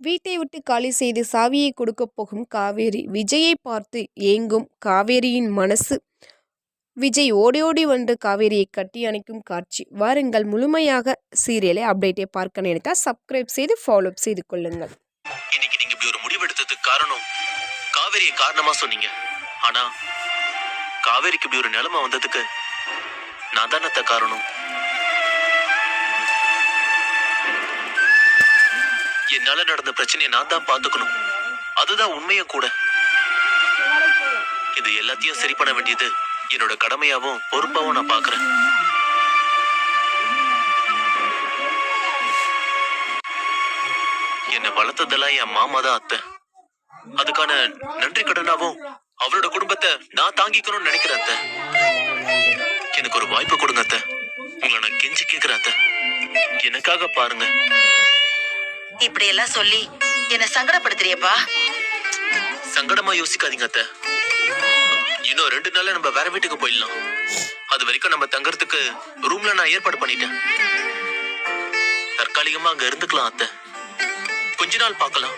வீட்டை விட்டு காலி செய்து சாவியை கொடுக்கப் போகும் காவேரி. விஜயை பார்த்து ஏங்கும் காவேரியின் மனசு. விஜய் ஓடி ஓடி வந்து காவேரியை கட்டி அணைக்கும் காட்சி. வாருங்கள் முழுமையாக சீரியலை அப்டேட்டை பார்க்க நினைத்தா சப்ஸ்கிரைப் செய்து ஃபாலோ அப் செய்து கொள்ளுங்கள். இன்னைக்கு நீங்க இப்படி ஒரு முடிவெடுத்ததுக்கு காரணம் காவேரியை காரணமா சொன்னீங்க. ஆனா காவேரிக்கு இப்படி ஒரு நிலைமை வந்ததுக்கு நான் தானத்த காரணம்? என்னால நடந்த பிரச்சனையை நான் தான் பாத்துக்கணும் அதுதான் உண்மையும் கூட. இது எல்லாத்தையும் சரி பண்ண வேண்டியது என்னோட கடமையாவும் பொறுப்பாவும் நான் பாக்குறேன் என்னை வளர்த்ததெல்லாம் என் மாமா தான் அத்தை. அதுக்கான நன்றி கடனாவும் அவரோட குடும்பத்தை நான் தாங்கிக்கணும்னு நினைக்கிறேன் அத்தை. எனக்கு ஒரு வாய்ப்பு கொடுங்க அத்தை. உங்களை நான் கெஞ்சி கேட்கிறேன் அத்தை. எனக்காக பாருங்க. இப்படி எல்லாம் சொல்லி என்ன சங்கடப்படுத்துறியப்பா. சங்கடமா யோசிக்காதீங்க அத்தை. இன்னும் ரெண்டு நாள்ல நம்ம வேற வீட்டுக்கு போயிடலாம். அது வரைக்கும் நம்ம தங்கறதுக்கு ரூம்ல நான் ஏற்பாடு பண்ணிட்டேன். தற்காலிகமா அங்க இருந்துக்கலாம் அத்தை. கொஞ்ச நாள் பார்க்கலாம்.